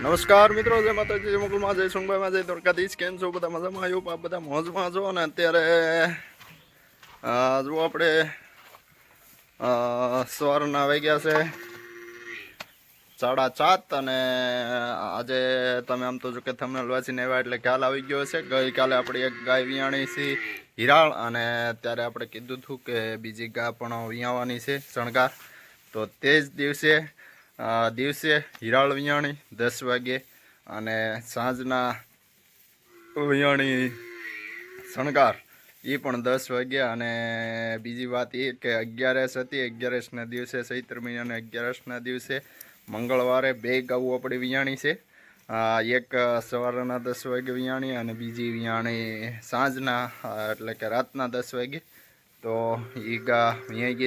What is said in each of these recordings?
નમસ્કાર મિત્રો, જય માતાજી, જય મુકુલમાં જય સોનભાઈમાં જય દ્વારકાધીશ. કેમ છો? બધા મજામાં? આવ્યો આપ બધા મોજમાં છો. અને અત્યારે જો આપણે સવારના વાગ્યા છે. સાડા સાત અને આજે તમે આમ તો જો કે તમને વાંચીને આવ્યા એટલે ખ્યાલ આવી ગયો છે ગઈકાલે આપણે એક ગાય વિયાણી છે, હિરાળ. અને ત્યારે આપણે કીધું હતું કે બીજી ગાય પણ વિયાવાની છે, શણગાર. તો તે જ દિવસે દિવસે હિરાળ વિયાણી દસ વાગે અને સાંજના વિયાણી શણગાર એ પણ દસ વાગ્યા અને બીજી વાત એ કે અગિયારસ હતી. અગિયારસના દિવસે ચૈત્ર મહિનાના અગિયારસના દિવસે મંગળવારે બે ગાઉ આપણી વિયાણી છે. એક સવારના દસ વાગે વિયાણી અને બીજી વિયાણી સાંજના, એટલે કે રાતના દસ વાગે. તો એ ગા વિયાઈ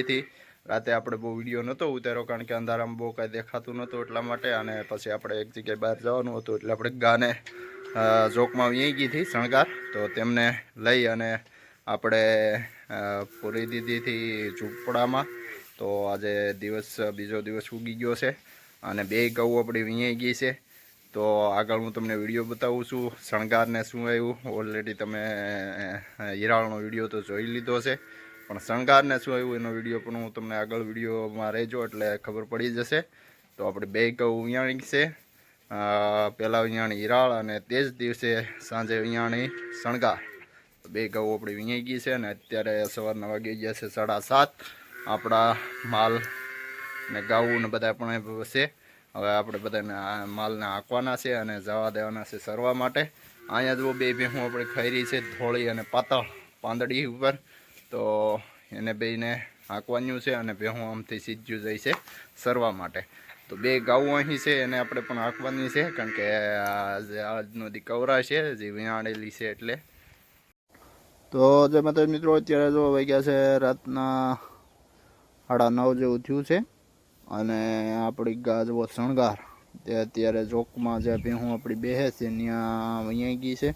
રાતે આપણે બહુ વીડિયો નહોતો ઉતાર્યો કારણ કે અંધારામાં બહુ કાંઈ દેખાતું નહોતું એટલા માટે અને પછી આપણે એક જગ્યાએ બહાર જવાનું હતું એટલે આપણે ગાને જોકમાં વિયાઈ ગઈ હતી શણગાર. તો તેમને લઈ અને આપણે પૂરી દીધીથી ઝૂંપડામાં. તો આજે દિવસ, બીજો દિવસ ઉગી ગયો છે અને બે ગૌ આપણી વિયાઈ ગઈ છે. તો આગળ હું તમને વીડિયો બતાવું છું શણગારને શું આવ્યું. ઓલરેડી તમે હિરાળનો વીડિયો તો જોઈ લીધો છે. પણ શણગારને શું આવ્યું એનો વીડિયો પણ હું તમને આગળ વિડીયોમાં રહેજો એટલે ખબર પડી જશે. તો આપણે બે કહું ઉયાણી છે. પહેલાં ઉયાણી હિરાળ અને તે જ દિવસે સાંજે ઉયાણી શણગાર. બે ગૌ આપણી વિયાઈ ગઈ છે અને અત્યારે સવારના વાગી ગયા છે સાડા સાત. આપણા માલ ને ગાવું ને બધા પણ છે. હવે આપણે બધાને માલને હાંકવાના છે અને જવા દેવાના છે સરવા માટે. અહીંયા જુઓ બે ભેહું આપણે ખૈરી છે ધોળી અને પાતળ પાંદડી ઉપર. તો એને બેને હાંકવાનું છે અને ભેહું આમથી સીધ્યું જાય છે સરવા માટે. તો બે ગાઉં અહીં છે, એને આપણે પણ હાંકવાની છે, કારણ કે આજનો દી કવરા છે, જે વિયાણેલી છે એટલે. તો જે માતા મિત્રો, અત્યારે જો વાગ્યા છે રાતના સાડા નવ જેવું થયું છે અને આપણી ગાજવો શણગાર તે અત્યારે ચોકમાં જે ભેહું આપણી બેહે છે, ત્યાં વૈયાઈ ગઈ છે.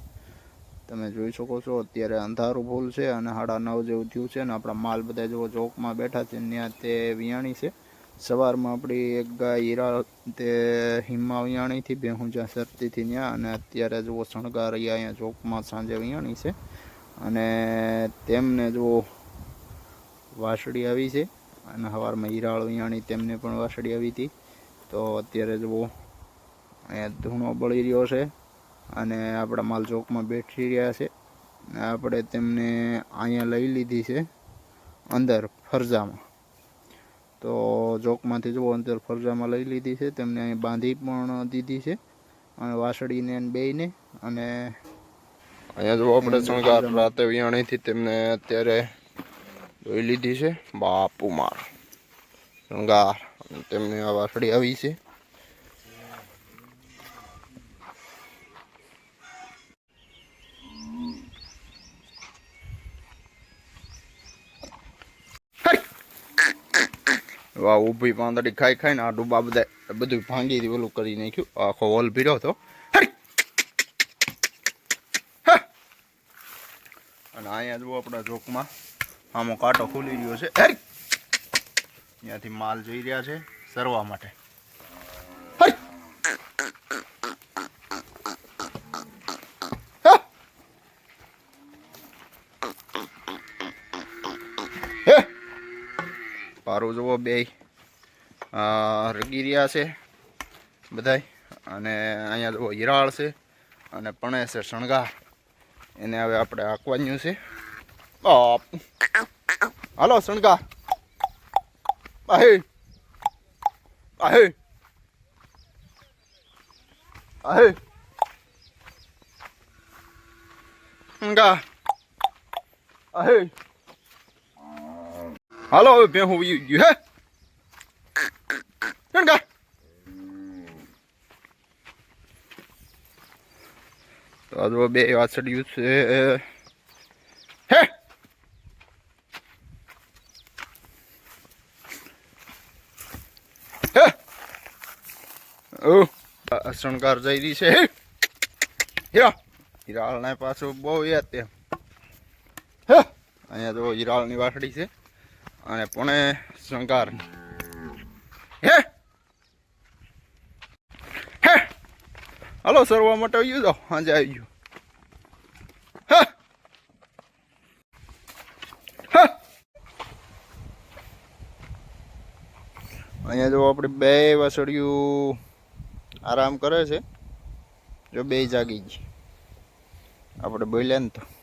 તમે જોઈ શકો છો, અત્યારે અંધારું ભૂલ છે અને સાડા નવ જેવું થયું છે અને આપણા માલ બધા જેવો ચોકમાં બેઠા છે, ત્યાં તે વિયાણી છે. સવારમાં આપણી એક ગાય હીરા, તે હિમા વિયાણીથી ભેહું જ્યાં સરતીથી ત્યાં અને અત્યારે જુઓ શણગાર અહીંયા ચોકમાં સાંજે વિયાણી છે. અને તેમને જુઓ વાસળી આવી છે અને સવારમાં હિરાળ વિયાણી, તેમને પણ વાસળી આવી હતી. તો અત્યારે જુઓ, અહીંયા ધૂણો બળી રહ્યો છે. અને આપણા માલ ચોકમાં બેઠી રહ્યા છે. આપણે તેમને અહીંયા લઈ લીધી છે અંદર ફરજામાં. તો ચોકમાંથી જુઓ, અંદર ફરજામાં લઈ લીધી છે. તેમને અહીં બાંધી પણ દીધી છે અને વાસળીને બેયને અને અહીંયા જો આપણે શણગાર રાતે વિયાણીથી તેમને અત્યારે દોઈ લીધી છે. બાપુ માર. શણગાર. તેમને આ વાસળી આવી છે. વાહ, ઊભી પાંદડી ખાઈ ખાઈને આ ડૂબા બધા બધું ભાંગી ઓલું કરી નાખ્યું. આખો હોલ ભીડ્યો હતો. અને અહીંયા જુઓ આપણા ચોકમાં. આમાં કાંટો ખુલી રહ્યો છે! ત્યાંથી માલ જઈ રહ્યા છે સરવા માટે. પારું જુઓ બે. રગી રહ્યા છે બધાય. અને અહીંયા જુઓ હિરાળ છે અને પણે છે શણગાર. એને હવે આપણે આંકવાનું છે. હાલો શણગાર. આહે આહે આહે શણગાર. બાહે. હાલો હવે ભેહું વયું ગયું હે શણગાર તો આ જો બે વાછડિયું છે. હે? શણગાર જઈ રહી છે. હીરા હિરાળને પાછું બહુ યાદ તેમ હે? અહીંયા તો હિરાળની વાસડી છે. અને પણ શંકર હે? હે? હાલો, સરવા માટે આવી ગયો સાંજે આવી ગયો. અહીંયા જો આપણે બે વાસળિયું આરામ કરે છે. જો બે જાગી ગઈ. આપણે બોલ્યા ને તો.